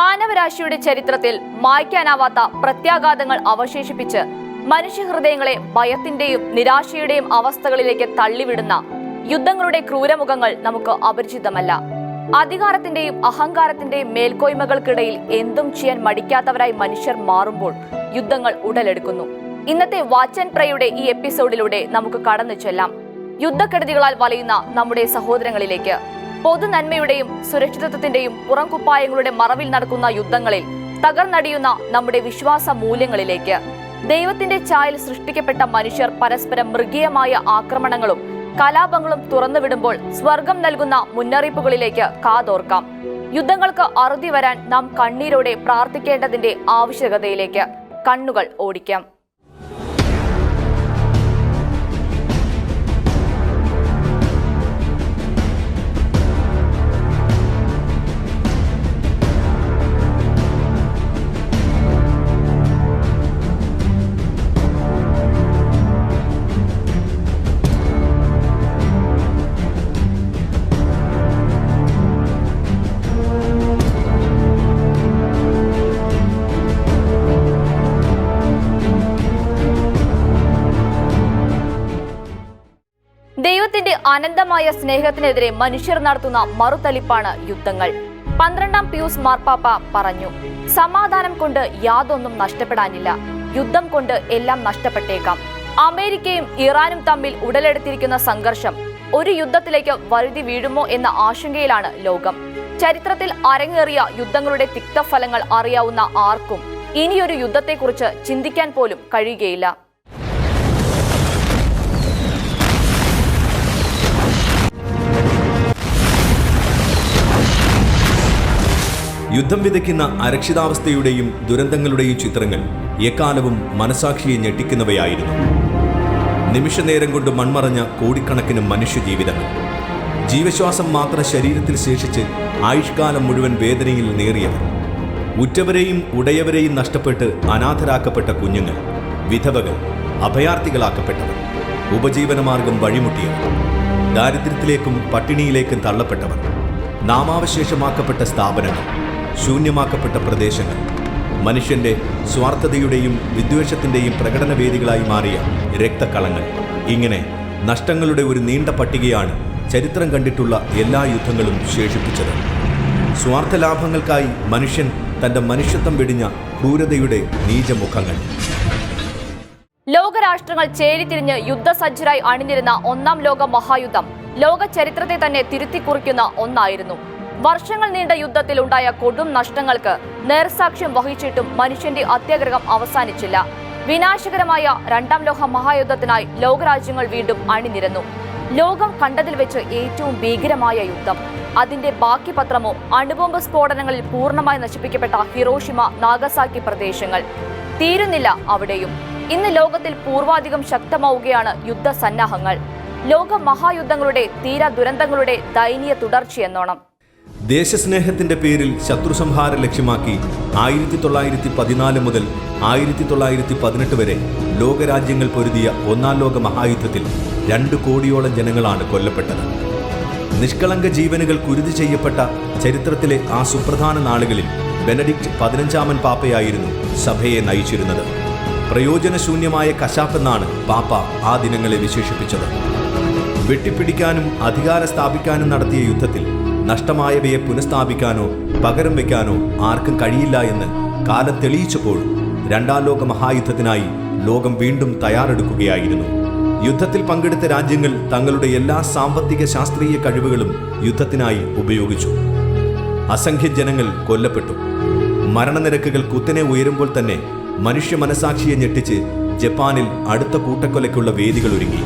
മാനവരാശിയുടെ ചരിത്രത്തിൽ മായ്ക്കാനാവാത്ത പ്രത്യാഘാതങ്ങൾ അവശേഷിപ്പിച്ച് മനുഷ്യഹൃദയങ്ങളെ ഭയത്തിന്റെയും നിരാശയുടെയും അവസ്ഥകളിലേക്ക് തള്ളിവിടുന്ന യുദ്ധങ്ങളുടെ ക്രൂരമുഖങ്ങൾ നമുക്ക് അപരിചിതമല്ല. അധികാരത്തിന്റെയും അഹങ്കാരത്തിന്റെയും മേൽക്കോയ്മകൾക്കിടയിൽ എന്തും ചെയ്യാൻ മടിക്കാത്തവരായി മനുഷ്യർ മാറുമ്പോൾ യുദ്ധങ്ങൾ ഉടലെടുക്കുന്നു. ഇന്നത്തെ വാച്ച് ആൻഡ് പ്രയുടെ ഈ എപ്പിസോഡിലൂടെ നമുക്ക് കടന്നു ചെല്ലാം യുദ്ധക്കെടുതികളാൽ വലയുന്ന നമ്മുടെ സഹോദരങ്ങളിലേക്ക്. പൊതുനന്മയുടെയും സുരക്ഷിതത്വത്തിന്റെയും പുറംകുപ്പായങ്ങളുടെ മറവിൽ നടക്കുന്ന യുദ്ധങ്ങളിൽ തകർന്നടിയുന്ന നമ്മുടെ വിശ്വാസ മൂല്യങ്ങളിലേക്ക് ദൈവത്തിന്റെ ചായൽ സൃഷ്ടിക്കപ്പെട്ട മനുഷ്യർ പരസ്പരം മൃഗീയമായ ആക്രമണങ്ങളും കലാപങ്ങളും തുറന്നുവിടുമ്പോൾ സ്വർഗം നൽകുന്ന മുന്നറിയിപ്പുകളിലേക്ക് കാതോർക്കാം. യുദ്ധങ്ങൾക്ക് അറുതി വരാൻ നാം കണ്ണീരോടെ പ്രാർത്ഥിക്കേണ്ടതിന്റെ ആവശ്യകതയിലേക്ക് കണ്ണുകൾ ഓടിക്കാം. അനന്തമായ സ്നേഹത്തിനെതിരെ മനുഷ്യർ നടത്തുന്ന മറുതലിപ്പാണ് യുദ്ധങ്ങൾ. പന്ത്രണ്ടാം പിയൂസ് മാർപ്പാപ്പ പറഞ്ഞു സമാധാനം കൊണ്ട് യാതൊന്നും നഷ്ടപ്പെടാനില്ല. യുദ്ധം കൊണ്ട് എല്ലാം നഷ്ടപ്പെട്ടേക്കാം. അമേരിക്കയും ഇറാനും തമ്മിൽ ഉടലെടുത്തിരിക്കുന്ന സംഘർഷം ഒരു യുദ്ധത്തിലേക്ക് വഴുതി വീഴുമോ എന്ന ആശങ്കയിലാണ് ലോകം. ചരിത്രത്തിൽ അരങ്ങേറിയ യുദ്ധങ്ങളുടെ തിക്തഫലങ്ങൾ അറിയാവുന്ന ആർക്കും ഇനിയൊരു യുദ്ധത്തെക്കുറിച്ച് ചിന്തിക്കാൻ പോലും കഴിയുകയില്ല. യുദ്ധം വിതയ്ക്കുന്ന അരക്ഷിതാവസ്ഥയുടെയും ദുരന്തങ്ങളുടെയും ചിത്രങ്ങൾ എക്കാലവും മനസാക്ഷിയെ ഞെട്ടിക്കുന്നവയായിരുന്നു. നിമിഷനേരം കൊണ്ട് മൺമറഞ്ഞ കോടിക്കണക്കിന് മനുഷ്യജീവിതങ്ങൾ. ജീവശ്വാസം മാത്രം ശരീരത്തിൽ ശേഷിച്ച് ആയുഷ്കാലം മുഴുവൻ വേദനയിൽ നേറിയവർ. ഉറ്റവരെയും ഉടയവരെയും നഷ്ടപ്പെട്ട് അനാഥരാക്കപ്പെട്ട കുഞ്ഞുങ്ങൾ. വിധവകൾ അഭയാർത്ഥികളാക്കപ്പെട്ടവർ. ഉപജീവനമാർഗം വഴിമുട്ടിയവർ. ദാരിദ്ര്യത്തിലേക്കും പട്ടിണിയിലേക്കും തള്ളപ്പെട്ടവർ. നാമാവശേഷമാക്കപ്പെട്ട സ്ഥാപനങ്ങൾ. ശൂന്യമാക്കപ്പെട്ട പ്രദേശങ്ങൾ. മനുഷ്യന്റെ സ്വാർത്ഥതയുടെയും വിദ്വേഷത്തിന്റെയും പ്രകടനവേദികളായി മാറിയ രക്തക്കളങ്ങൾ. ഇങ്ങനെ നഷ്ടങ്ങളുടെ ഒരു നീണ്ട പട്ടികയാണ് ചരിത്രം കണ്ടിട്ടുള്ള എല്ലാ യുദ്ധങ്ങളും ശേഷിപ്പിച്ചത്. സ്വാർത്ഥ ലാഭങ്ങൾക്കായി മനുഷ്യൻ തന്റെ മനുഷ്യത്വം വെടിഞ്ഞ ക്രൂരതയുടെ നീചമുഖങ്ങൾ. ലോകരാഷ്ട്രങ്ങൾ ചേരിതിരിഞ്ഞ് യുദ്ധസജ്ജരായി അണിനിരുന്ന ഒന്നാം ലോക മഹായുദ്ധം ലോക ചരിത്രത്തെ തന്നെ തിരുത്തിക്കുറിക്കുന്ന ഒന്നായിരുന്നു. വർഷങ്ങൾ നീണ്ട യുദ്ധത്തിൽ ഉണ്ടായ കൊടും നഷ്ടങ്ങൾക്ക് നേർസാക്ഷ്യം വഹിച്ചിട്ടും മനുഷ്യന്റെ അത്യാഗ്രഹം അവസാനിച്ചില്ല. വിനാശകരമായ രണ്ടാം ലോക മഹായുദ്ധത്തിനായി ലോകരാജ്യങ്ങൾ വീണ്ടും അണിനിരന്നു. ലോകം കണ്ടതിൽ വെച്ച് ഏറ്റവും ഭീകരമായ യുദ്ധം. അതിന്റെ ബാക്കി പത്രമോ അണുബോംബ് സ്ഫോടനങ്ങളിൽ പൂർണമായി നശിപ്പിക്കപ്പെട്ട ഹിറോഷിമ നാഗസാക്കി പ്രദേശങ്ങൾ. തീരുന്നില്ല അവിടെയും. ഇന്ന് ലോകത്തിൽ പൂർവാധികം ശക്തമാവുകയാണ് യുദ്ധസന്നാഹങ്ങൾ. ലോക മഹായുദ്ധങ്ങളുടെ തീര ദുരന്തങ്ങളുടെ ദയനീയ തുടർച്ചയെന്നോണം. ദേശസ്നേഹത്തിന്റെ പേരിൽ ശത്രുസംഹാരം ലക്ഷ്യമാക്കി ആയിരത്തി തൊള്ളായിരത്തി പതിനാല് മുതൽ ആയിരത്തി തൊള്ളായിരത്തി പതിനെട്ട് വരെ ലോകരാജ്യങ്ങൾ പൊരുതിയ ഒന്നാം ലോക മഹായുദ്ധത്തിൽ രണ്ട് കോടിയോളം ജനങ്ങളാണ് കൊല്ലപ്പെട്ടത്. നിഷ്കളങ്ക ജീവനുകൾ കുരുതി ചെയ്യപ്പെട്ട ചരിത്രത്തിലെ ആ സുപ്രധാന നാളുകളിൽ ബെനഡിക്റ്റ് പതിനഞ്ചാമൻ പാപ്പയായിരുന്നു സഭയെ നയിച്ചിരുന്നത്. പ്രയോജനശൂന്യമായ കശാപ്പെന്നാണ് പാപ്പ ആ ദിനങ്ങളെ വിശേഷിപ്പിച്ചത്. വെട്ടിപ്പിടിക്കാനും അധികാരം സ്ഥാപിക്കാനും നടത്തിയ യുദ്ധത്തിൽ നഷ്ടമായവയെ പുനഃസ്ഥാപിക്കാനോ പകരം വയ്ക്കാനോ ആർക്കും കഴിയില്ല എന്ന് കാലം തെളിയിച്ചപ്പോൾ രണ്ടാം ലോക മഹായുദ്ധത്തിനായി ലോകം വീണ്ടും തയ്യാറെടുക്കുകയായിരുന്നു. യുദ്ധത്തിൽ പങ്കെടുത്ത രാജ്യങ്ങൾ തങ്ങളുടെ എല്ലാ സാമ്പത്തിക ശാസ്ത്രീയ കഴിവുകളും യുദ്ധത്തിനായി ഉപയോഗിച്ചു. അസംഖ്യ ജനങ്ങൾ കൊല്ലപ്പെട്ടു. മരണനിരക്കുകൾ കുത്തനെ ഉയരുമ്പോൾ തന്നെ മനുഷ്യ മനസാക്ഷിയെ ഞെട്ടിച്ച് ജപ്പാനിൽ അടുത്ത കൂട്ടക്കൊലയ്ക്കുള്ള വേദികൾ ഒരുങ്ങി.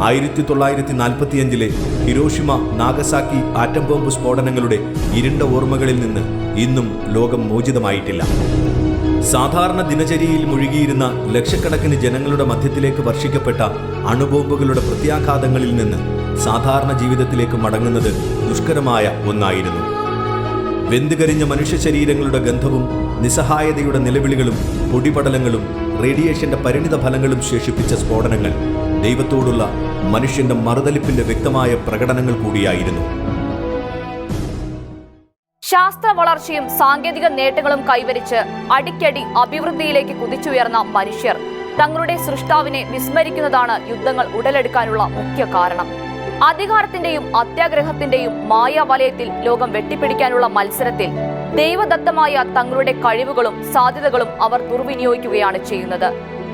ആയിരത്തി തൊള്ളായിരത്തി നാൽപ്പത്തിയഞ്ചിലെ ഹിരോഷിമ നാഗസാക്കി ആറ്റം ബോംബ് സ്ഫോടനങ്ങളുടെ ഇരുണ്ട ഓർമ്മകളിൽ നിന്ന് ഇന്നും ലോകം മോചിതമായിട്ടില്ല. സാധാരണ ദിനചര്യയിൽ മുഴുകിയിരുന്ന ലക്ഷക്കണക്കിന് ജനങ്ങളുടെ മധ്യത്തിലേക്ക് വർഷിക്കപ്പെട്ട അണുബോംബുകളുടെ പ്രത്യാഘാതങ്ങളിൽ നിന്ന് സാധാരണ ജീവിതത്തിലേക്ക് മടങ്ങുന്നത് ദുഷ്കരമായ ഒന്നായിരുന്നു. വെന്തുകരിഞ്ഞ മനുഷ്യ ശരീരങ്ങളുടെ ഗന്ധവും നിസ്സഹായതയുടെ നിലവിളികളും പൊടിപടലങ്ങളും റേഡിയേഷന്റെ പരിണിത ഫലങ്ങളും ശേഷിപ്പിച്ച സ്ഫോടനങ്ങൾ ദൈവത്തോടുള്ള മനുഷ്യന്റെ മറുതലിപ്പിന്റെ വ്യക്തമായ പ്രകടനങ്ങൾ കൂടിയായിരുന്നു. ശാസ്ത്ര വളർച്ചയും സാങ്കേതിക നേട്ടങ്ങളും കൈവരിച്ച് അടിക്കടി അഭിവൃദ്ധിയിലേക്ക് കുതിച്ചുയർന്ന മനുഷ്യർ തങ്ങളുടെ സൃഷ്ടാവിനെ വിസ്മരിക്കുന്നതാണ് യുദ്ധങ്ങൾ ഉടലെടുക്കാനുള്ള മുഖ്യ കാരണം. അധികാരത്തിന്റെയും അത്യാഗ്രഹത്തിന്റെയും മായാവലയത്തിൽ ലോകം വെട്ടിപ്പിടിക്കാനുള്ള മത്സരത്തിൽ ദൈവദത്തമായ തങ്ങളുടെ കഴിവുകളും സാധ്യതകളും അവർ ദുർവിനിയോഗിക്കുകയാണ് ചെയ്യുന്നത്.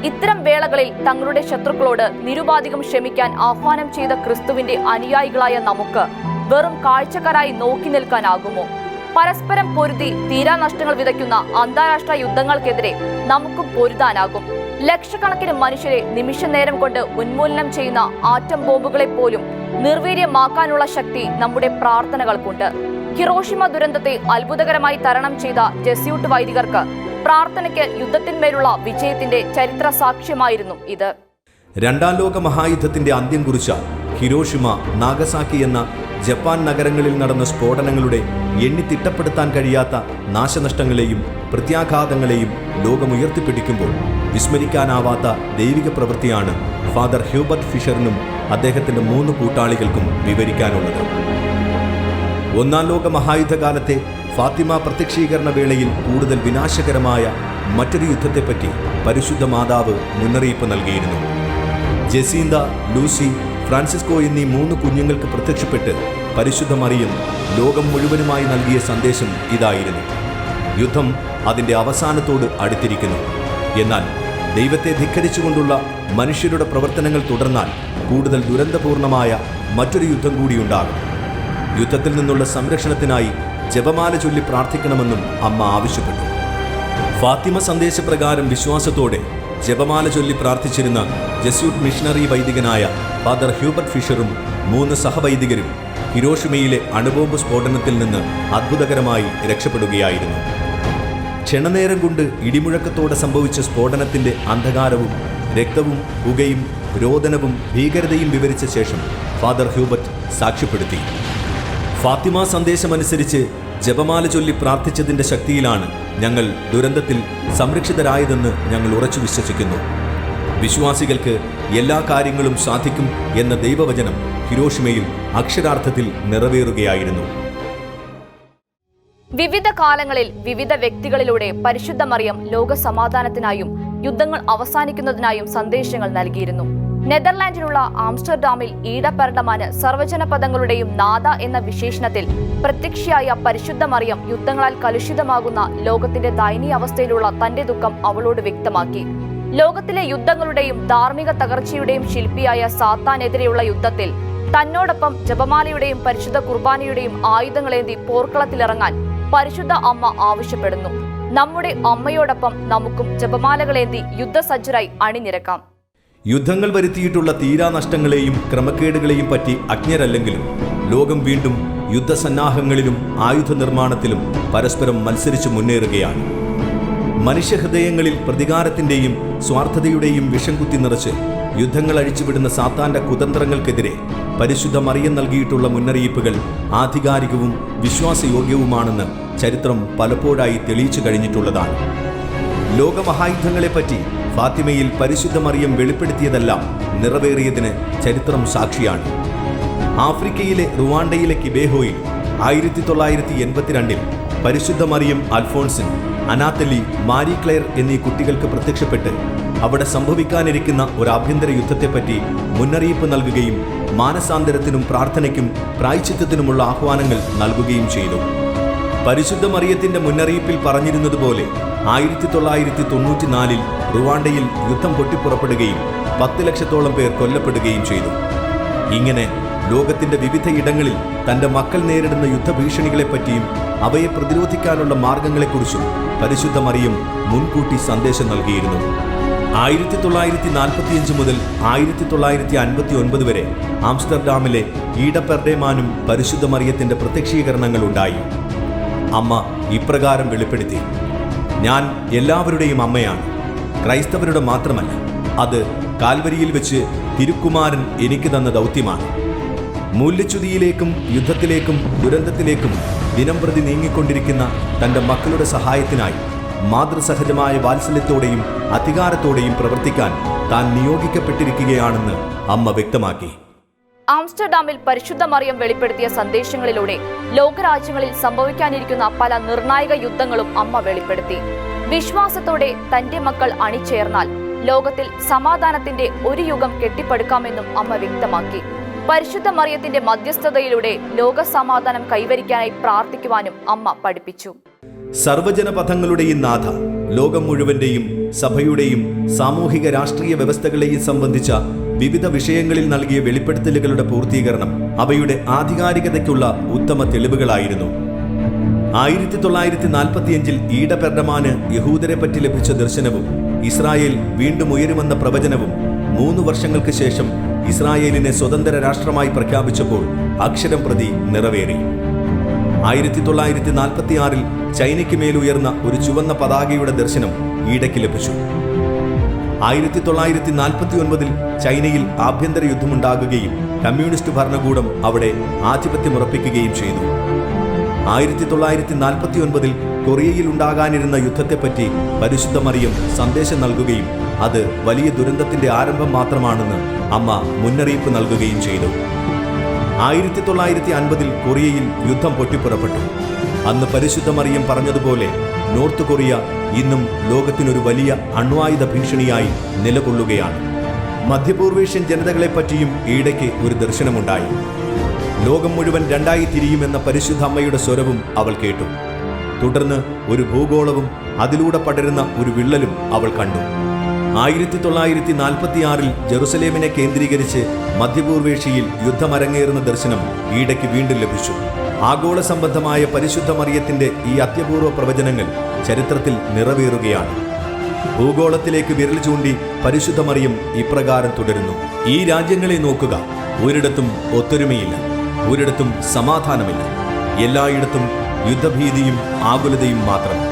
ഇത്തരം വേളകളിൽ തങ്ങളുടെ ശത്രുക്കളോട് നിരുപാധികം ക്ഷമിക്കാൻ ആഹ്വാനം ചെയ്ത ക്രിസ്തുവിന്റെ അനുയായികളായ നമുക്ക് വെറും കാഴ്ചക്കാരായി നോക്കി നിൽക്കാനാകുമോ? പരസ്പരം പൊരുതി തീരാനഷ്ടങ്ങൾ വിതയ്ക്കുന്ന അന്താരാഷ്ട്ര യുദ്ധങ്ങൾക്കെതിരെ നമുക്കും പൊരുതാനാകും. ലക്ഷക്കണക്കിന് മനുഷ്യരെ നിമിഷ നേരം കൊണ്ട് ഉന്മൂലനം ചെയ്യുന്ന ആറ്റം ബോംബുകളെ പോലും നിർവീര്യമാക്കാനുള്ള ശക്തി നമ്മുടെ പ്രാർത്ഥനകൾക്കുണ്ട്. ഹിറോഷിമ ദുരന്തത്തെ അത്ഭുതകരമായി തരണം ചെയ്ത ജെസ്യൂട്ട് വൈദികർക്ക് പ്രാർത്ഥനയ്ക്ക് യുദ്ധത്തിന്മേലുള്ള വിജയത്തിന്റെ ചരിത്ര സാക്ഷ്യമായിരുന്നു ഇത്. രണ്ടാം ലോക മഹായുദ്ധത്തിന്റെ അന്ത്യം കുറിച്ച ഹിരോഷിമ നാഗസാക്കി എന്ന ജപ്പാൻ നഗരങ്ങളിൽ നടന്ന സ്ഫോടനങ്ങളുടെ എണ്ണി തിട്ടപ്പെടുത്താൻ കഴിയാത്ത നാശനഷ്ടങ്ങളെയും പ്രത്യാഘാതങ്ങളെയും ലോകമുയർത്തിപ്പിടിക്കുമ്പോൾ വിസ്മരിക്കാനാവാത്ത ദൈവിക പ്രവൃത്തിയാണ് ഫാദർ ഹ്യൂബർട്ട് ഫിഷറിനും അദ്ദേഹത്തിന്റെ മൂന്ന് കൂട്ടാളികൾക്കും വിവരിക്കാനുള്ളത്. ഒന്നാം ലോക മഹായുദ്ധകാലത്തെ ഫാത്തിമ പ്രത്യക്ഷീകരണ വേളയിൽ കൂടുതൽ വിനാശകരമായ മറ്റൊരു യുദ്ധത്തെപ്പറ്റി പരിശുദ്ധ മാതാവ് മുന്നറിയിപ്പ് നൽകിയിരുന്നു. ജസീന്ത ലൂസി ഫ്രാൻസിസ്കോ എന്നീ മൂന്ന് കുഞ്ഞുങ്ങൾക്ക് പ്രത്യക്ഷപ്പെട്ട് പരിശുദ്ധ മറിയം ലോകം മുഴുവനുമായി നൽകിയ സന്ദേശം ഇതായിരുന്നു. യുദ്ധം അതിന്റെ അവസാനത്തോട് അടുത്തിരിക്കുന്നു. എന്നാൽ ദൈവത്തെ ധിക്കരിച്ചുകൊണ്ടുള്ള മനുഷ്യരുടെ പ്രവർത്തനങ്ങൾ തുടർന്നാൽ കൂടുതൽ ദുരന്തപൂർണമായ മറ്റൊരു യുദ്ധം കൂടിയുണ്ടാകും യുദ്ധത്തിൽ നിന്നുള്ള സംരക്ഷണത്തിനായി ജപമാല ചൊല്ലി പ്രാർത്ഥിക്കണമെന്നും അമ്മ ആവശ്യപ്പെട്ടു. ഫാത്തിമ സന്ദേശപ്രകാരം വിശ്വാസത്തോടെ ജപമാല ചൊല്ലി പ്രാർത്ഥിച്ചിരുന്ന ജസ്യൂട്ട് മിഷണറി വൈദികനായ ഫാദർ ഹ്യൂബർട്ട് ഫിഷറും മൂന്ന് സഹവൈദികരും ഹിരോഷിമയിലെ അണുബോംബ് സ്ഫോടനത്തിൽ നിന്ന് അത്ഭുതകരമായി രക്ഷപ്പെടുകയായിരുന്നു. ക്ഷണനേരം കൊണ്ട് ഇടിമുഴക്കത്തോടെ സംഭവിച്ച സ്ഫോടനത്തിന്റെ അന്ധകാരവും രക്തവും പുകയും രോദനവും ഭീകരതയും വിവരിച്ച ശേഷം ഫാദർ ഹ്യൂബർട്ട് സാക്ഷ്യപ്പെടുത്തി. ഫാത്തിമ സന്ദേശമനുസരിച്ച് ജപമാല ചൊല്ലി പ്രാർത്ഥിച്ചതിന്റെ ശക്തിയിലാണ് ഞങ്ങൾ ദുരന്തത്തിൽ സംരക്ഷിതരായതെന്ന് ഞങ്ങൾ ഉറച്ചു വിശ്വസിക്കുന്നു. വിശ്വാസികൾക്ക് എല്ലാ കാര്യങ്ങളും സാധിക്കും എന്ന ദൈവവചനം ഹിരോഷിമയിൽ അക്ഷരാർത്ഥത്തിൽ നിറവേറുകയായിരുന്നു. വിവിധ കാലങ്ങളിൽ വിവിധ വ്യക്തികളിലൂടെ പരിശുദ്ധ മറിയം ലോക സമാധാനത്തിനായും യുദ്ധങ്ങൾ അവസാനിക്കുന്നതിനായും സന്ദേശങ്ങൾ നൽകിയിരുന്നു. നെതർലാൻഡിലുള്ള ആംസ്റ്റർഡാമിൽ ഈടപ്പരണ്ടമാന് സർവജന പദങ്ങളുടെയും നാദ എന്ന വിശേഷണത്തിൽ പ്രത്യക്ഷയായ പരിശുദ്ധ മറിയം യുദ്ധങ്ങളാൽ കലുഷിതമാകുന്ന ലോകത്തിന്റെ ദയനീയ അവസ്ഥയിലുള്ള തന്റെ ദുഃഖം അവളോട് വ്യക്തമാക്കി. ലോകത്തിലെ യുദ്ധങ്ങളുടെയും ധാർമ്മിക തകർച്ചയുടെയും ശില്പിയായ സാത്താനെതിരെയുള്ള യുദ്ധത്തിൽ തന്നോടൊപ്പം ജപമാലയുടെയും പരിശുദ്ധ കുർബാനയുടെയും ആയുധങ്ങളേന്തി പോർക്കളത്തിലിറങ്ങാൻ പരിശുദ്ധ അമ്മ ആവശ്യപ്പെടുന്നു. നമ്മുടെ അമ്മയോടൊപ്പം നമുക്കും ജപമാലകളേന്തി യുദ്ധസജ്ജരായി അണിനിരക്കാം. യുദ്ധങ്ങൾ വരുത്തിയിട്ടുള്ള തീരാനഷ്ടങ്ങളെയും ക്രമക്കേടുകളെയും പറ്റി അജ്ഞരല്ലെങ്കിലും ലോകം വീണ്ടും യുദ്ധസന്നാഹങ്ങളിലും ആയുധ നിർമ്മാണത്തിലും പരസ്പരം മത്സരിച്ചു മുന്നേറുകയാണ്. മനുഷ്യഹൃദയങ്ങളിൽ പ്രതികാരത്തിന്റെയും സ്വാർത്ഥതയുടെയും വിഷം കുത്തി നിറച്ച് യുദ്ധങ്ങൾ അഴിച്ചുവിടുന്ന സാത്താന്റെ കുതന്ത്രങ്ങൾക്കെതിരെ പരിശുദ്ധ മറിയം നൽകിയിട്ടുള്ള മുന്നറിയിപ്പുകൾ ആധികാരികവും വിശ്വാസയോഗ്യവുമാണെന്ന് ചരിത്രം പലപ്പോഴായി തെളിയിച്ചു കഴിഞ്ഞിട്ടുള്ളതാണ്. ലോകമഹായുദ്ധങ്ങളെപ്പറ്റി ഫാത്തിമയിൽ പരിശുദ്ധ മറിയം വെളിപ്പെടുത്തിയതെല്ലാം നിറവേറിയതിന് ചരിത്രം സാക്ഷിയാണ്. ആഫ്രിക്കയിലെ റുവാണ്ടയിലെ കിബേഹോയിൽ ആയിരത്തി തൊള്ളായിരത്തി എൺപത്തിരണ്ടിൽ പരിശുദ്ധ മറിയം അൽഫോൺസിൻ അനാത്തലി മാരി ക്ലെയർ എന്നീ കുട്ടികൾക്ക് പ്രത്യക്ഷപ്പെട്ട് അവിടെ സംഭവിക്കാനിരിക്കുന്ന ഒരു ആഭ്യന്തര യുദ്ധത്തെപ്പറ്റി മുന്നറിയിപ്പ് നൽകുകയും മാനസാന്തരത്തിനും പ്രാർത്ഥനയ്ക്കും പ്രായച്ചിത്തത്തിനുമുള്ള ആഹ്വാനങ്ങൾ നൽകുകയും ചെയ്തു. പരിശുദ്ധ മറിയത്തിന്റെ മുന്നറിയിപ്പിൽ പറഞ്ഞിരുന്നതുപോലെ ആയിരത്തി തൊള്ളായിരത്തി തൊണ്ണൂറ്റിനാലിൽ റുവാണ്ടയിൽ യുദ്ധം പൊട്ടിപ്പുറപ്പെടുകയും പത്ത് ലക്ഷത്തോളം പേർ കൊല്ലപ്പെടുകയും ചെയ്തു. ഇങ്ങനെ ലോകത്തിന്റെ വിവിധ ഇടങ്ങളിൽ തന്റെ മക്കൾ നേരിടുന്ന യുദ്ധഭീഷണികളെപ്പറ്റിയും അവയെ പ്രതിരോധിക്കാനുള്ള മാർഗങ്ങളെക്കുറിച്ചും പരിശുദ്ധ മറിയം മുൻകൂട്ടി സന്ദേശം നൽകിയിരുന്നു. ആയിരത്തി തൊള്ളായിരത്തി നാൽപ്പത്തിയഞ്ച് മുതൽ ആയിരത്തി തൊള്ളായിരത്തി അൻപത്തി ഒൻപത് വരെ ആംസ്റ്റർഡാമിലെ ഈഡപ്പെർഡേമാനും പരിശുദ്ധ മറിയത്തിന്റെ പ്രത്യക്ഷീകരണങ്ങൾ ഉണ്ടായി അമ്മ ഇപ്രകാരം വെളിപ്പെടുത്തി. ഞാൻ എല്ലാവരുടെയും അമ്മയാണ്. ക്രൈസ്തവരുടെ മാത്രമല്ല അത് കാൽവരിയിൽ വെച്ച് തിരുക്കുമാരൻ എനിക്ക് തന്ന ദൗത്യമാണ്. മൂല്യച്യുതിയിലേക്കും യുദ്ധത്തിലേക്കും ദുരന്തത്തിലേക്കും ദിനംപ്രതി നീങ്ങിക്കൊണ്ടിരിക്കുന്ന തന്റെ മക്കളുടെ സഹായത്തിനായി മാതൃസഹജമായ വാത്സല്യത്തോടെയും അധികാരത്തോടെയും പ്രവർത്തിക്കാൻ താൻ നിയോഗിക്കപ്പെട്ടിരിക്കുകയാണെന്ന് അമ്മ വ്യക്തമാക്കി. ആംസ്റ്റർഡാമിൽ പരിശുദ്ധ മറിയം വെളിപ്പെടുത്തിയ സന്ദേശങ്ങളിലൂടെ ലോകരാജ്യങ്ങളിൽ സംഭവിക്കാനിരിക്കുന്ന പല നിർണായക യുദ്ധങ്ങളും അമ്മ വെളിപ്പെടുത്തി. വിശ്വാസത്തോടെ തന്റെ മക്കൾ അണിചേർന്നാൽ ലോകത്തിൽ സമാധാനത്തിന്റെ ഒരു യുഗം കെട്ടിപ്പടുക്കാമെന്നും അമ്മ വ്യക്തമാക്കി. പരിശുദ്ധ മറിയത്തിന്റെ മധ്യസ്ഥതയിലൂടെ ലോക സമാധാനം കൈവരിക്കാനായി പ്രാർത്ഥിക്കുവാനും അമ്മ പഠിപ്പിച്ചു. സർവജന പഥങ്ങളുടെയും നാഥ ലോകം മുഴുവന്റെയും സഭയുടെയും സാമൂഹിക രാഷ്ട്രീയ വ്യവസ്ഥകളെയും സംബന്ധിച്ച വിവിധ വിഷയങ്ങളിൽ നൽകിയ വെളിപ്പെടുത്തലുകളുടെ പൂർത്തീകരണം അവയുടെ ആധികാരികതയ്ക്കുള്ള ഉത്തമ തെളിവുകളായിരുന്നു. ആയിരത്തി തൊള്ളായിരത്തി നാൽപ്പത്തിയഞ്ചിൽ ഈട പെർഡമാന് യഹൂദരെ പറ്റി ലഭിച്ച ദർശനവും ഇസ്രായേൽ വീണ്ടും ഉയരുമെന്ന പ്രവചനവും മൂന്ന് വർഷങ്ങൾക്ക് ശേഷം ഇസ്രായേലിനെ സ്വതന്ത്ര രാഷ്ട്രമായി പ്രഖ്യാപിച്ചപ്പോൾ അക്ഷരം പ്രതി നിറവേറി. ആയിരത്തി തൊള്ളായിരത്തി നാൽപ്പത്തിയാറിൽ ചൈനയ്ക്ക് മേലുയർന്ന ഒരു ചുവന്ന പതാകയുടെ ദർശനം ഈടയ്ക്ക് ലഭിച്ചു. ആയിരത്തി തൊള്ളായിരത്തി നാൽപ്പത്തി ഒൻപതിൽ ചൈനയിൽ ആഭ്യന്തര യുദ്ധമുണ്ടാകുകയും കമ്മ്യൂണിസ്റ്റ് ഭരണകൂടം അവിടെ ആധിപത്യമുറപ്പിക്കുകയും ചെയ്തു. ആയിരത്തി തൊള്ളായിരത്തി നാൽപ്പത്തി ഒൻപതിൽ കൊറിയയിൽ ഉണ്ടാകാനിരുന്ന യുദ്ധത്തെപ്പറ്റി പരിശുദ്ധ മറിയം സന്ദേശം നൽകുകയും അത് വലിയ ദുരന്തത്തിന്റെ ആരംഭം മാത്രമാണെന്ന് അമ്മ മുന്നറിയിപ്പ് നൽകുകയും ചെയ്തു. ആയിരത്തി തൊള്ളായിരത്തി അൻപതിൽ കൊറിയയിൽ യുദ്ധം പൊട്ടിപ്പുറപ്പെട്ടു. അന്ന് പരിശുദ്ധ മറിയം പറഞ്ഞതുപോലെ നോർത്ത് കൊറിയ ഇന്നും ലോകത്തിനൊരു വലിയ അണ്വായുധ ഭീഷണിയായി നിലകൊള്ളുകയാണ്. മധ്യപൂർവേഷ്യൻ ജനതകളെപ്പറ്റിയും ഈടയ്ക്ക് ഒരു ദർശനമുണ്ടായി. ലോകം മുഴുവൻ രണ്ടായി തിരിയുമെന്ന പരിശുദ്ധ അമ്മയുടെ സ്വരവും അവൾ കേട്ടു. തുടർന്ന് ഒരു ഭൂഗോളവും അതിലൂടെ പടരുന്ന ഒരു വിള്ളലും അവൾ കണ്ടു. ആയിരത്തി തൊള്ളായിരത്തി നാൽപ്പത്തിയാറിൽ ജെറുസലേമിനെ കേന്ദ്രീകരിച്ച് മധ്യപൂർവേഷ്യയിൽ യുദ്ധമരങ്ങേറുന്ന ദർശനം ഈടയ്ക്ക് വീണ്ടും ലഭിച്ചു. ആഗോള സംബന്ധമായ പരിശുദ്ധ മറിയത്തിന്റെ ഈ അത്യപൂർവ പ്രവചനങ്ങൾ ചരിത്രത്തിൽ നിറവേറുകയാണ്. ഭൂഗോളത്തിലേക്ക് വിരൽ ചൂണ്ടി പരിശുദ്ധ മറിയം ഇപ്രകാരം തുടരുന്നു. ഈ രാജ്യങ്ങളെ നോക്കുക. ഒരിടത്തും ഒത്തൊരുമയില്ല. ഒരിടത്തും സമാധാനമില്ല. എല്ലായിടത്തും യുദ്ധഭീതിയും ആകുലതയും മാത്രം.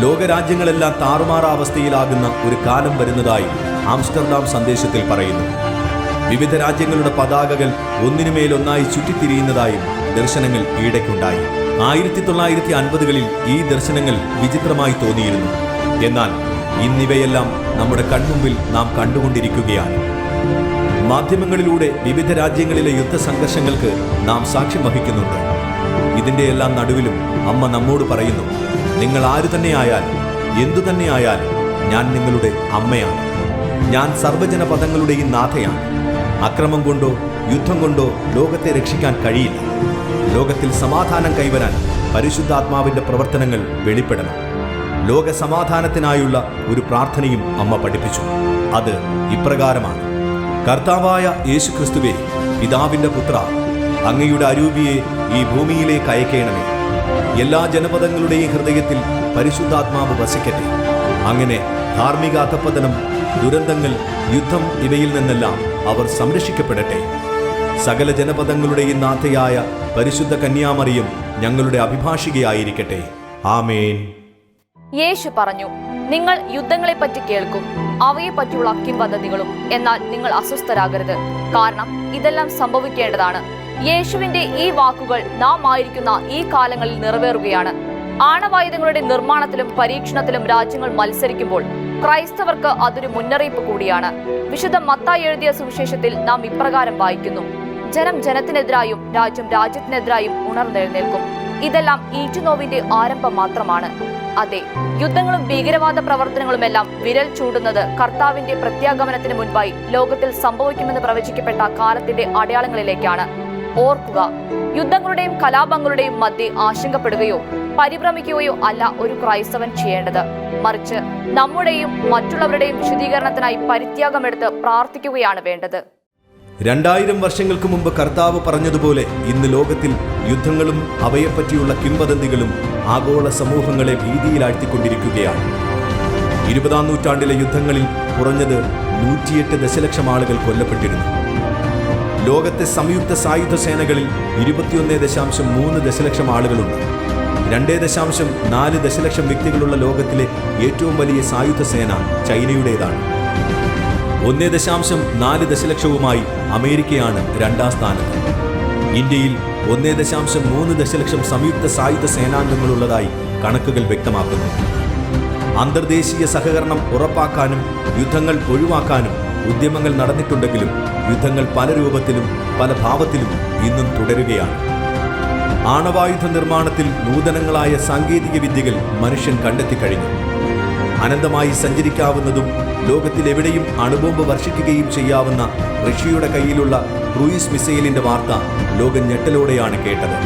ലോകരാജ്യങ്ങളെല്ലാം താറുമാറാവസ്ഥയിലാകുന്ന ഒരു കാലം വരുന്നതായി ആംസ്റ്റർഡാം സന്ദേശത്തിൽ പറയുന്നു. വിവിധ രാജ്യങ്ങളുടെ പതാകകൾ ഒന്നിനുമേലൊന്നായി ചുറ്റിത്തിരിയുന്നതായും ദർശനങ്ങൾ ഈടയ്ക്കുണ്ടായി ആയിരത്തി തൊള്ളായിരത്തി അൻപതുകളിൽ ഈ ദർശനങ്ങൾ വിചിത്രമായി തോന്നിയിരുന്നു. എന്നാൽ ഇന്നിവയെല്ലാം നമ്മുടെ കൺമുമ്പിൽ നാം കണ്ടുകൊണ്ടിരിക്കുകയാണ്. മാധ്യമങ്ങളിലൂടെ വിവിധ രാജ്യങ്ങളിലെ യുദ്ധസംഘർഷങ്ങൾക്ക് നാം സാക്ഷ്യം വഹിക്കുന്നുണ്ട്. ഇതിന്റെ എല്ലാം നടുവിലും അമ്മ നമ്മോട് പറയുന്നു നിങ്ങൾ ആര് തന്നെയായാലും എന്തു തന്നെയായാലും ഞാൻ നിങ്ങളുടെ അമ്മയാണ്. ഞാൻ സർവജന പദങ്ങളുടെയും നാഥയാണ്. അക്രമം കൊണ്ടോ യുദ്ധം കൊണ്ടോ ലോകത്തെ രക്ഷിക്കാൻ കഴിയില്ല. ലോകത്തിൽ സമാധാനം കൈവരാൻ പരിശുദ്ധാത്മാവിന്റെ പ്രവർത്തനങ്ങൾ വെളിപ്പെടണം. ലോക സമാധാനത്തിനായുള്ള ഒരു പ്രാർത്ഥനയും അമ്മ പഠിപ്പിച്ചു. അത് ഇപ്രകാരമാണ്. കർത്താവായ യേശു ക്രിസ്തുവെ പിതാവിന്റെ പുത്ര അങ്ങയുടെ അരൂപിയെ ഈ ഭൂമിയിലേക്ക് അയക്കണമേ. എല്ലാ ജനപദങ്ങളുടെയും ഹൃദയത്തിൽ പരിശുദ്ധാത്മാവ് വസിക്കട്ടെ. അങ്ങനെ ധാർമ്മിക അധപ്പതനം ദുരന്തങ്ങൾ യുദ്ധം ഇവയിൽ നിന്നെല്ലാം അവർ സംരക്ഷിക്കപ്പെടട്ടെ. സകല ജനപദങ്ങളുടെയും നാഥയായ പരിശുദ്ധ കന്യാമറിയും ഞങ്ങളുടെ അഭിഭാഷികയായിരിക്കട്ടെ. ആമേൻ. യേശു പറഞ്ഞു നിങ്ങൾ യുദ്ധങ്ങളെപ്പറ്റി കേൾക്കും അവയെ പറ്റിയുള്ള കിംവദന്തികളും എന്നാൽ നിങ്ങൾ അസ്വസ്ഥരാകരുത്. കാരണം ഇതെല്ലാം സംഭവിക്കേണ്ടതാണ്. യേശുവിന്റെ ഈ വാക്കുകൾ നാം ആയിരിക്കുന്ന ഈ കാലങ്ങളിൽ നിറവേറുകയാണ്. ആണവായുധങ്ങളുടെ നിർമ്മാണത്തിലും പരീക്ഷണത്തിലും രാജ്യങ്ങൾ മത്സരിക്കുമ്പോൾ ക്രൈസ്തവർക്ക് അതൊരു മുന്നറിയിപ്പ് കൂടിയാണ്. വിശുദ്ധ മത്തായി എഴുതിയ സുവിശേഷത്തിൽ നാം ഇപ്രകാരം വായിക്കുന്നു. ജനം ജനത്തിനെതിരായും രാജ്യം രാജ്യത്തിനെതിരായും ഉണർന്നെഴുന്നേൽക്കും. ഇതെല്ലാം ഈറ്റുനോവിന്റെ ആരംഭം മാത്രമാണ്. അതെ യുദ്ധങ്ങളും ഭീകരവാദ പ്രവർത്തനങ്ങളുമെല്ലാം വിരൽ ചൂടുന്നത് കർത്താവിന്റെ പ്രത്യാഗമനത്തിന് മുൻപായി ലോകത്തിൽ സംഭവിക്കുമെന്ന് പ്രവചിക്കപ്പെട്ട കാലത്തിന്റെ അടയാളങ്ങളിലേക്കാണ്. ഓർക്കുക യുദ്ധങ്ങളുടെയും കലാപങ്ങളുടെയും മധ്യേ ആശങ്കപ്പെടുകയോ പരിഭ്രമിക്കുകയോ അല്ല ഒരു ക്രൈസ്തവൻ ചെയ്യേണ്ടത്. മറിച്ച് നമ്മുടെയും മറ്റുള്ളവരുടെയും വിശദീകരണത്തിനായി പരിത്യാഗമെടുത്ത് പ്രാർത്ഥിക്കുകയാണ് വേണ്ടത്. രണ്ടായിരം വർഷങ്ങൾക്ക് മുമ്പ് കർത്താവ് പറഞ്ഞതുപോലെ ഇന്ന് ലോകത്തിൽ യുദ്ധങ്ങളും അവയെപ്പറ്റിയുള്ള കിംവദന്തികളും ആഗോള സമൂഹങ്ങളെ ഭീതിയിലാഴ്ത്തിക്കൊണ്ടിരിക്കുകയാണ്. ഇരുപതാം നൂറ്റാണ്ടിലെ യുദ്ധങ്ങളിൽ കുറഞ്ഞത് നൂറ്റിയെട്ട് ദശലക്ഷം ആളുകൾ കൊല്ലപ്പെട്ടിരുന്നു. ലോകത്തെ സംയുക്ത സായുധ സേനകളിൽ ഇരുപത്തിയൊന്ന് ദശാംശം മൂന്ന് ദശലക്ഷം ആളുകളുണ്ട്. രണ്ടേ ദശാംശം നാല് ദശലക്ഷം വ്യക്തികളുള്ള ലോകത്തിലെ ഏറ്റവും വലിയ സായുധ സേന ചൈനയുടേതാണ്. ഒന്നേ ദശാംശം നാല് ദശലക്ഷവുമായി അമേരിക്കയാണ് രണ്ടാം സ്ഥാനത്ത് ഇന്ത്യയിൽ ഒന്നേ ദശാംശം മൂന്ന് ദശലക്ഷം സംയുക്ത സായുധ സേനാംഗങ്ങളുള്ളതായി കണക്കുകൾ വ്യക്തമാക്കുന്നു. അന്തർദേശീയ സഹകരണം ഉറപ്പാക്കാനും യുദ്ധങ്ങൾ ഒഴിവാക്കാനും ഉദ്യമങ്ങൾ നടന്നിട്ടുണ്ടെങ്കിലും യുദ്ധങ്ങൾ പല രൂപത്തിലും പല ഭാവത്തിലും ഇന്നും തുടരുകയാണ്. ആണവായുധ നിർമ്മാണത്തിൽ നൂതനങ്ങളായ സാങ്കേതിക വിദ്യകൾ മനുഷ്യൻ കണ്ടെത്തിക്കഴിഞ്ഞു. അനന്തമായി സഞ്ചരിക്കാവുന്നതും ലോകത്തിലെവിടെയും അണുബോംബ് വർഷിക്കുകയും ചെയ്യാവുന്ന റഷ്യയുടെ കയ്യിലുള്ള ക്രൂയിസ് മിസൈലിന്റെ വാർത്ത ലോകം ഞെട്ടലോടെയാണ് കേട്ടത്.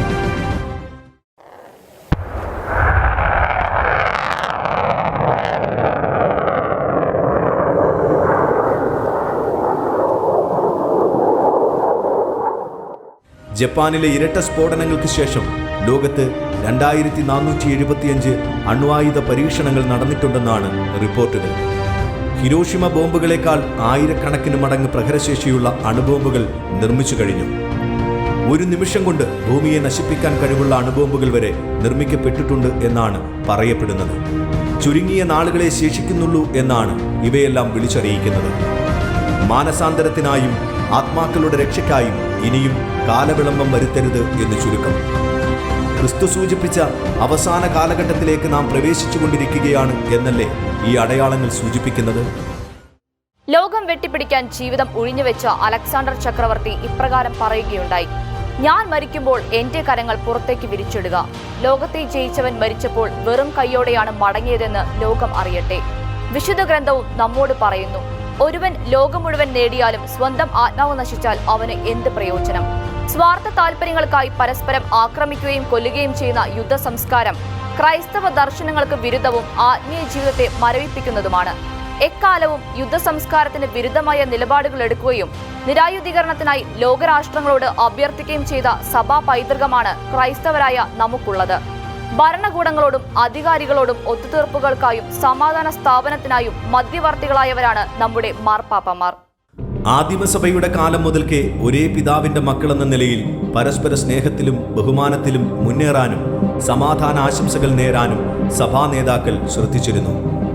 ജപ്പാനിലെ ഇരട്ട സ്ഫോടനങ്ങൾക്ക് ശേഷം ലോകത്ത് രണ്ടായിരത്തി നാനൂറ്റി എഴുപത്തിയഞ്ച് അണ്വായുധ പരീക്ഷണങ്ങൾ നടന്നിട്ടുണ്ടെന്നാണ് റിപ്പോർട്ടുകൾ. ഹിരോഷിമ ബോംബുകളേക്കാൾ ആയിരക്കണക്കിന് മടങ്ങ് പ്രഹരശേഷിയുള്ള അണുബോംബുകൾ നിർമ്മിച്ചു കഴിഞ്ഞു. ഒരു നിമിഷം കൊണ്ട് ഭൂമിയെ നശിപ്പിക്കാൻ കഴിവുള്ള അണുബോംബുകൾ വരെ നിർമ്മിക്കപ്പെട്ടിട്ടുണ്ട് എന്നാണ് പറയപ്പെടുന്നത്. ചുരുങ്ങിയ നാളുകളെ ശേഷിക്കുന്നുള്ളൂ എന്നാണ് ഇവയെല്ലാം വിളിച്ചറിയിക്കുന്നത്. മാനസാന്തരത്തിനായും ആത്മാക്കളുടെ രക്ഷയ്ക്കായും ഇനിയും കാലവിളംബം വരുത്തരുത് എന്ന് ചുരുക്കം. ക്രിസ്തു സൂചിപ്പിച്ച അവസാന കാലഘട്ടത്തിലേക്ക് നാം പ്രവേശിച്ചുകൊണ്ടിരിക്കുകയാണ് എന്നല്ലേ ഈ അടയാളങ്ങൾ സൂചിപ്പിക്കുന്നത്? ലോകം വെട്ടിപ്പിടിക്കാൻ ജീവിതം ഒഴിഞ്ഞുവെച്ച അലക്സാണ്ടർ ചക്രവർത്തി ഇപ്രകാരം പറയുകയുണ്ടായി. ഞാൻ മരിക്കുമ്പോൾ എന്റെ കരങ്ങൾ പുറത്തേക്ക് വിരിച്ചിടുക. ലോകത്തെ ജയിച്ചവൻ മരിച്ചപ്പോൾ വെറും കൈയോടെയാണ് മടങ്ങിയതെന്ന് ലോകം അറിയട്ടെ. വിശുദ്ധ ഗ്രന്ഥവും നമ്മോട് പറയുന്നു. ഒരുവൻ ലോകം മുഴുവൻ നേടിയാലും സ്വന്തം ആത്മാവ് നശിച്ചാൽ അവന് എന്ത് പ്രയോജനം? സ്വാർത്ഥ താല്പര്യങ്ങൾക്കായി പരസ്പരം ആക്രമിക്കുകയും കൊല്ലുകയും ചെയ്യുന്ന യുദ്ധ സംസ്കാരം ക്രൈസ്തവ ദർശനങ്ങൾക്ക് വിരുദ്ധവും ആത്മീയ ജീവിതത്തെ മരവിപ്പിക്കുന്നതുമാണ്. എക്കാലവും യുദ്ധ സംസ്കാരത്തിന് വിരുദ്ധമായ നിലപാടുകൾ എടുക്കുകയും നിരായുധീകരണത്തിനായി ലോകരാഷ്ട്രങ്ങളോട് അഭ്യർത്ഥിക്കുകയും ചെയ്ത സഭാ പൈതൃകമാണ് ക്രൈസ്തവരായ നമുക്കുള്ളത്. ഭരണകൂടങ്ങളോടും അധികാരികളോടും ഒത്തുതീർപ്പുകൾക്കായും സമാധാന സ്ഥാപനത്തിനായും മധ്യവർത്തികളായവരാണ് നമ്മുടെ മാർപ്പാപ്പമാർ ആദിമസഭയുടെ കാലം മുതൽക്കേ ഒരേ പിതാവിന്റെ മക്കളെന്ന നിലയിൽ പരസ്പര സ്നേഹത്തിലും ബഹുമാനത്തിലും മുന്നേറാനും സമാധാന ആശംസകൾ നേരാനും സഭാ നേതാക്കൾ ശ്രദ്ധിച്ചിരുന്നു.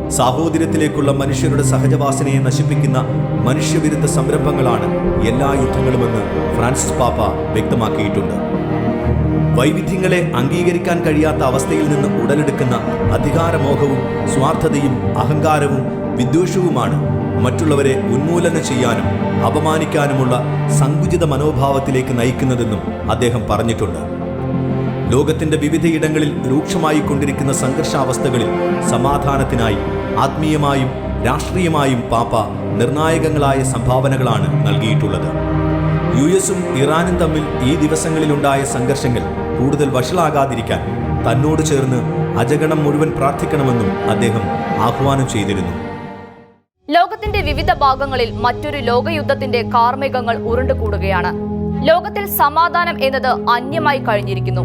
സാഹോദര്യത്തിലേക്കുള്ള മനുഷ്യരുടെ സഹജവാസനയെ നശിപ്പിക്കുന്ന മനുഷ്യവിരുദ്ധ സംരംഭങ്ങളാണ് എല്ലാ യുദ്ധങ്ങളുമെന്ന് ഫ്രാൻസിസ് പാപ്പ വ്യക്തമാക്കിയിട്ടുണ്ട്. വൈവിധ്യങ്ങളെ അംഗീകരിക്കാൻ കഴിയാത്ത അവസ്ഥയിൽ നിന്ന് ഉടലെടുക്കുന്ന അധികാരമോഹവും സ്വാർത്ഥതയും അഹങ്കാരവും വിദ്വേഷവുമാണ് മറ്റുള്ളവരെ ഉന്മൂലനം ചെയ്യാനും അപമാനിക്കാനുമുള്ള സങ്കുചിത മനോഭാവത്തിലേക്ക് നയിക്കുന്നതെന്നും അദ്ദേഹം പറഞ്ഞിട്ടുണ്ട്. ലോകത്തിന്റെ വിവിധയിടങ്ങളിൽ രൂക്ഷമായി കൊണ്ടിരിക്കുന്ന സംഘർഷാവസ്ഥകളിൽ സമാധാനത്തിനായി ആത്മീയമായും രാഷ്ട്രീയമായും പാപ്പ നിർണായകങ്ങളായ സംഭാവനകളാണ് നൽകിയിട്ടുള്ളത്. യു എസും ഇറാനും തമ്മിൽ ഈ ദിവസങ്ങളിലുണ്ടായ സംഘർഷങ്ങൾ കൂടുതൽ വഷളാകാതിരിക്കാൻ തന്നോട് ചേർന്ന് അജഗണം മുഴുവൻ പ്രാർത്ഥിക്കണമെന്നും അദ്ദേഹം ആഹ്വാനം ചെയ്തിരുന്നു. ലോകത്തിന്റെ വിവിധ ഭാഗങ്ങളിൽ മറ്റൊരു ലോകയുദ്ധത്തിന്റെ കാർമേഘങ്ങൾ ഉരുണ്ടുകൂടുകയാണ്. ലോകത്തിൽ സമാധാനം എന്നത് അന്യമായി കഴിഞ്ഞിരിക്കുന്നു.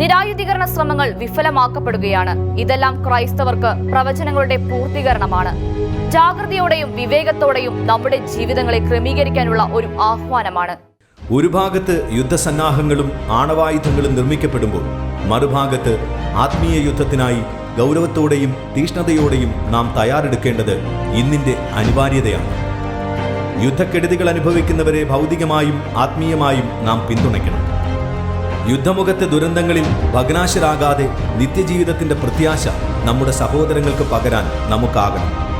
നിരായുധീകരണ ശ്രമങ്ങൾ വിഫലമാക്കപ്പെടുകയാണ്. ഇതെല്ലാം ക്രൈസ്തവർക്ക് പ്രവചനങ്ങളുടെ പൂർത്തീകരണമാണ്. ജാഗ്രതയോടെയും വിവേകത്തോടെയും നമ്മുടെ ജീവിതങ്ങളെ ക്രമീകരിക്കാനുള്ള ഒരു ആഹ്വാനമാണ്. ഒരു ഭാഗത്ത് യുദ്ധസന്നാഹങ്ങളും ആണവായുധങ്ങളും നിർമ്മിക്കപ്പെടുമ്പോൾ മറുഭാഗത്ത് ആത്മീയ യുദ്ധത്തിനായി ഗൗരവത്തോടെയും തീഷ്ണതയോടെയും നാം തയ്യാറെടുക്കേണ്ടത് ഇന്നിന്റെ അനിവാര്യതയാണ്. യുദ്ധക്കെടുതികൾ അനുഭവിക്കുന്നവരെ ഭൗതികമായും ആത്മീയമായും നാം പിന്തുണയ്ക്കണം. യുദ്ധമുഖത്തെ ദുരന്തങ്ങളിൽ ഭഗ്നാശരാകാതെ നിത്യജീവിതത്തിന്റെ പ്രത്യാശ നമ്മുടെ സഹോദരങ്ങൾക്ക് പകരാൻ നമുക്കാകണം.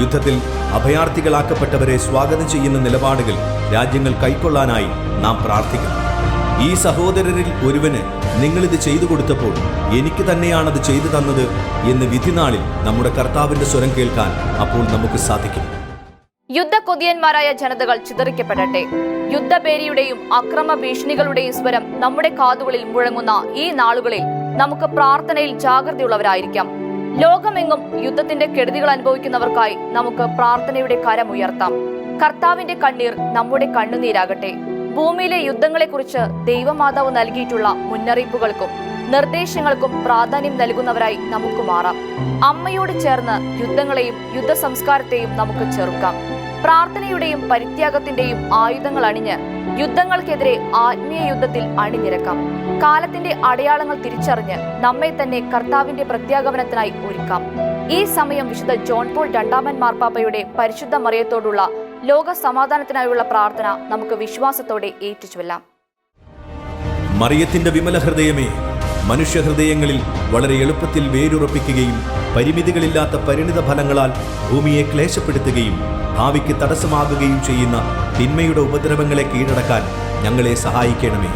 യുദ്ധത്തിൽ അഭയാർത്ഥികളാക്കപ്പെട്ടവരെ സ്വാഗതം ചെയ്യുന്ന നിലപാടുകൾ രാജ്യങ്ങൾ കൈക്കൊള്ളാനായി നാം പ്രാർത്ഥിക്കണം. ഈ സഹോദരരിൽ ഒരുവന് നിങ്ങളിത് ചെയ്തു കൊടുത്തപ്പോൾ എനിക്ക് തന്നെയാണത് ചെയ്തു തന്നത് എന്ന് വിധിനാളിൽ നമ്മുടെ കർത്താവിന്റെ സ്വരം കേൾക്കാൻ അപ്പോൾ നമുക്ക് സാധിക്കും. യുദ്ധക്കൊതിയന്മാരായ ജനതകൾ ചിതറിക്കപ്പെടട്ടെ. യുദ്ധഭേരിയുടെയും അക്രമ ഭീഷണികളുടെയും സ്വരം നമ്മുടെ കാതുകളിൽ മുഴങ്ങുന്ന ഈ നാളുകളിൽ നമുക്ക് പ്രാർത്ഥനയിൽ ജാഗ്രതയുള്ളവരായിരിക്കാം. ലോകമെങ്ങും യുദ്ധത്തിന്റെ കെടുതികൾ അനുഭവിക്കുന്നവർക്കായി നമുക്ക് പ്രാർത്ഥനയുടെ കരമുയർത്താം കർത്താവിന്റെ കണ്ണീർ നമ്മുടെ കണ്ണുനീരാകട്ടെ. ഭൂമിയിലെ യുദ്ധങ്ങളെക്കുറിച്ച് ദൈവമാതാവ് നൽകിയിട്ടുള്ള മുന്നറിയിപ്പുകൾക്കും നിർദ്ദേശങ്ങൾക്കും പ്രാധാന്യം നൽകുന്നവരായി നമുക്ക് മാറാം. അമ്മയോട് ചേർന്ന് യുദ്ധങ്ങളെയും യുദ്ധ സംസ്കാരത്തെയും നമുക്ക് ചെറുക്കാം. പ്രാർത്ഥനയുടെയും പരിത്യാഗത്തിന്റെയും ആയുധങ്ങൾ അണിഞ്ഞ് യുദ്ധങ്ങൾക്കെതിരെ ആത്മീയ യുദ്ധത്തിൽ അണിനിരക്കാം. കാലത്തിന്റെ അടയാളങ്ങൾ തിരിച്ചറിഞ്ഞ് നമ്മെ തന്നെ കർത്താവിന്റെ പ്രത്യാഗമനത്തിനായി ഒരുക്കാം. ഈ സമയം വിശുദ്ധ ജോൺ പോൾ രണ്ടാമൻ മാർപ്പാപ്പയുടെ പരിശുദ്ധ മറിയത്തോടുള്ള ലോക സമാധാനത്തിനായുള്ള പ്രാർത്ഥന നമുക്ക് വിശ്വാസത്തോടെ ഏറ്റുചൊല്ലാം മറിയത്തിന്റെ വിമല ഹൃദയമേ മനുഷ്യഹൃദയങ്ങളിൽ വളരെ എളുപ്പത്തിൽ വേരുറപ്പിക്കുകയും പരിമിതികളില്ലാത്ത പരിണിത ഫലങ്ങളാൽ ഭൂമിയെ ക്ലേശപ്പെടുത്തുകയും ഭാവിക്ക് തടസ്സമാകുകയും ചെയ്യുന്ന തിന്മയുടെ ഉപദ്രവങ്ങളെ കീഴടക്കാൻ ഞങ്ങളെ സഹായിക്കണമേ.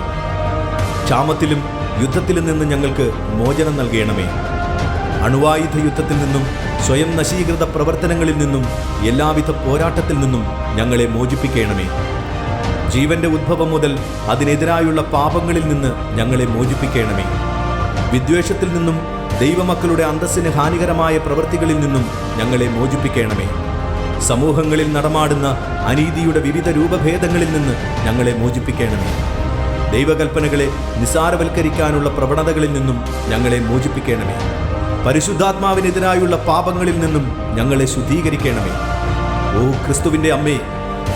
ക്ഷാമത്തിലും യുദ്ധത്തിലും നിന്ന് ഞങ്ങൾക്ക് മോചനം നൽകണമേ. അണുവായുധ യുദ്ധത്തിൽ നിന്നും സ്വയം നശീകൃത പ്രവർത്തനങ്ങളിൽ നിന്നും എല്ലാവിധ പോരാട്ടത്തിൽ നിന്നും ഞങ്ങളെ മോചിപ്പിക്കണമേ. ജീവന്റെ ഉദ്ഭവം മുതൽ അതിനെതിരായുള്ള പാപങ്ങളിൽ നിന്ന് ഞങ്ങളെ മോചിപ്പിക്കണമേ. വിദ്വേഷത്തിൽ നിന്നും ദൈവമക്കളുടെ അന്തസ്സിന് ഹാനികരമായ പ്രവൃത്തികളിൽ നിന്നും ഞങ്ങളെ മോചിപ്പിക്കണമേ. സമൂഹങ്ങളിൽ നടമാടുന്ന അനീതിയുടെ വിവിധ രൂപഭേദങ്ങളിൽ നിന്ന് ഞങ്ങളെ മോചിപ്പിക്കണമേ. ദൈവകൽപ്പനകളെ നിസാരവൽക്കരിക്കാനുള്ള പ്രവണതകളിൽ നിന്നും ഞങ്ങളെ മോചിപ്പിക്കണമേ. പരിശുദ്ധാത്മാവിനെതിരായുള്ള പാപങ്ങളിൽ നിന്നും ഞങ്ങളെ ശുദ്ധീകരിക്കണമേ. ഓ ക്രിസ്തുവിന്റെ അമ്മേ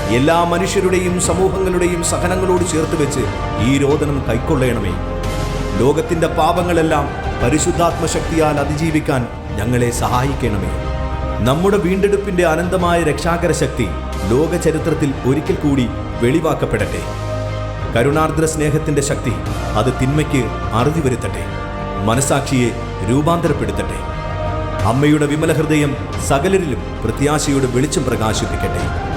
എല്ലാ മനുഷ്യരുടെയും സമൂഹങ്ങളുടെയും സഹനങ്ങളോട് ചേർത്ത് വെച്ച് ഈ രോദനം കൈക്കൊള്ളണമേ. ലോകത്തിന്റെ പാപങ്ങളെല്ലാം പരിശുദ്ധാത്മശക്തിയാൽ അതിജീവിക്കാൻ ഞങ്ങളെ സഹായിക്കണമേ. നമ്മുടെ വീണ്ടെടുപ്പിന്റെ അനന്തമായ രക്ഷാകര ശക്തി ലോക ചരിത്രത്തിൽ ഒരിക്കൽ കൂടി വെളിവാക്കപ്പെടട്ടെ. കരുണാർദ്ര സ്നേഹത്തിന്റെ ശക്തി അത് തിന്മയ്ക്ക് അറുതി വരുത്തട്ടെ. മനസാക്ഷിയെ രൂപാന്തരപ്പെടുത്തട്ടെ. അമ്മയുടെ വിമലഹൃദയം സകലരിലും പ്രത്യാശയുടെ വെളിച്ചം പ്രകാശിപ്പിക്കട്ടെ.